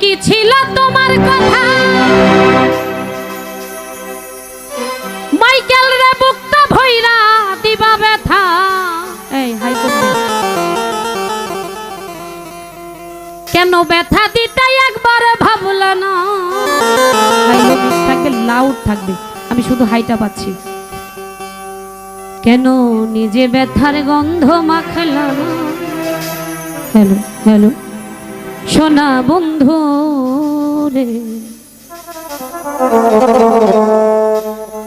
কি ছিল তোমার কথা? মাইকেল রে বুকটা ভইরা দিবা ব্যথা। এই, হাই কেন ব্যথা দিতে একবার ভাবল না? থাকে লাউড থাকবে। আমি শুধু হাইটা পাচ্ছি। কেন নিজে ব্যথার গন্ধ মাখলা না? Hello hello. সোনা বন্ধু রে।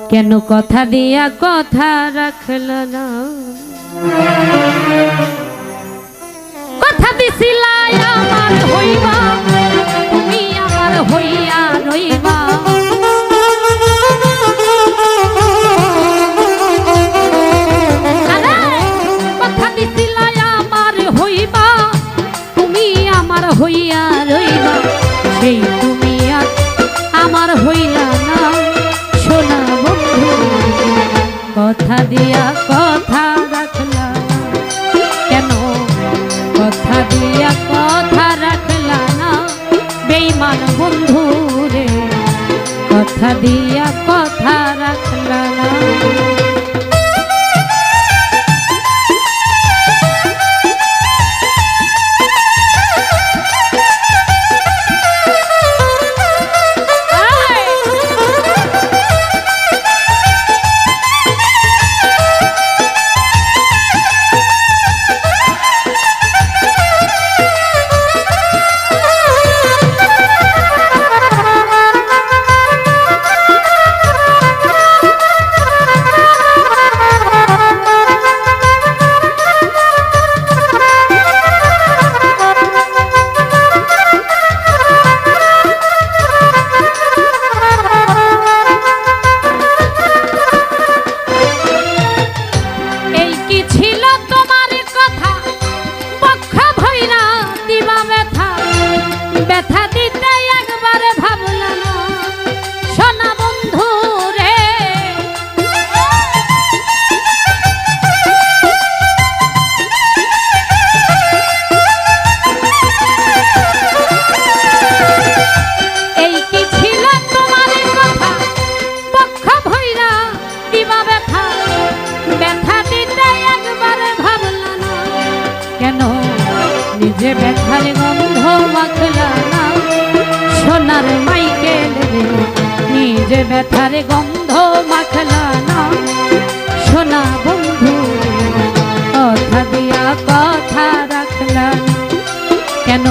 কেন কথা দিয়া কথা রাখল না? কথা আমার হইয়া কথা দিয়া কথা ব্যথার গন্ধ মাখলা না। সোনা বন্ধু, কথা দিয়া কথা রাখলা কেন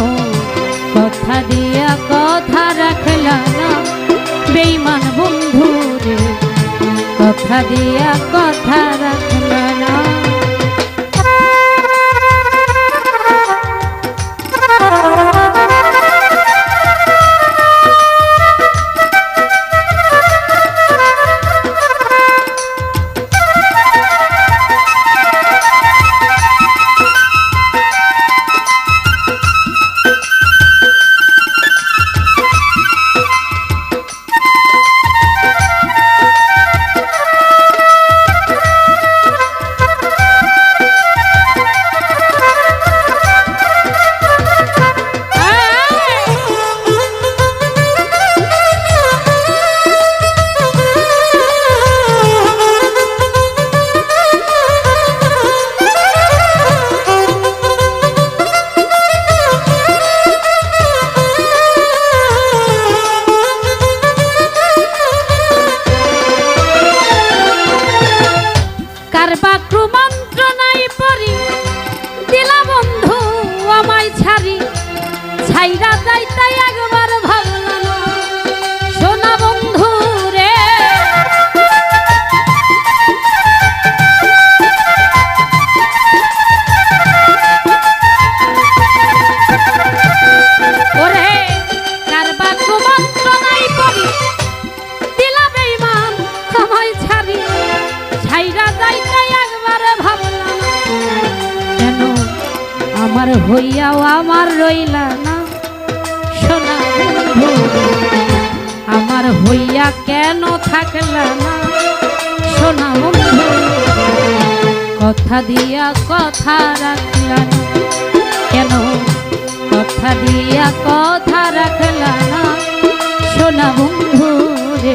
কথা দিয়া কথা রাখলা না? বেইমান বন্ধু রে কথা দিয়া কথা রাখলা না। কারবা ক্রুমন্ত্রণাই পরি দিলা বন্ধু আমায় ছাড়ি। ছাইরা যাইতে একবার আমার হইয়াও আমার রইলা না? সোনা আমার হইয়া কেন থাকলা না? সোনা কথা দিয়া কথা রাখলা না। কেন কথা দিয়া কথা রাখলা না? সোনা বন্ধু রে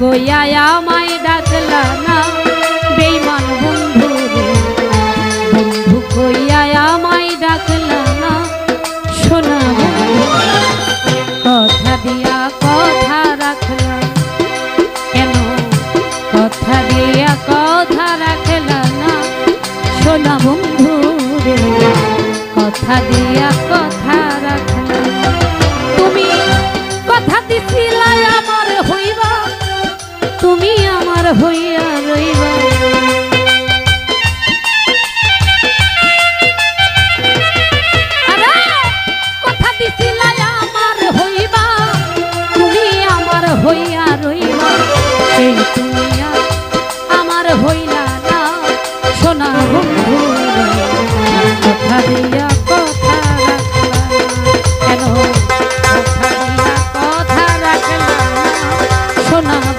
কইয়া আমায় ডাকলা না। বেইমান বন্ধু বন্ধু কইয়া আমায় ডাকলা না। শোনা কথা দিয়া কথা রাখলা। কেন? কথা দিয়া কথা রাখলা না। শোনা বন্ধু রে, কথা দিয়া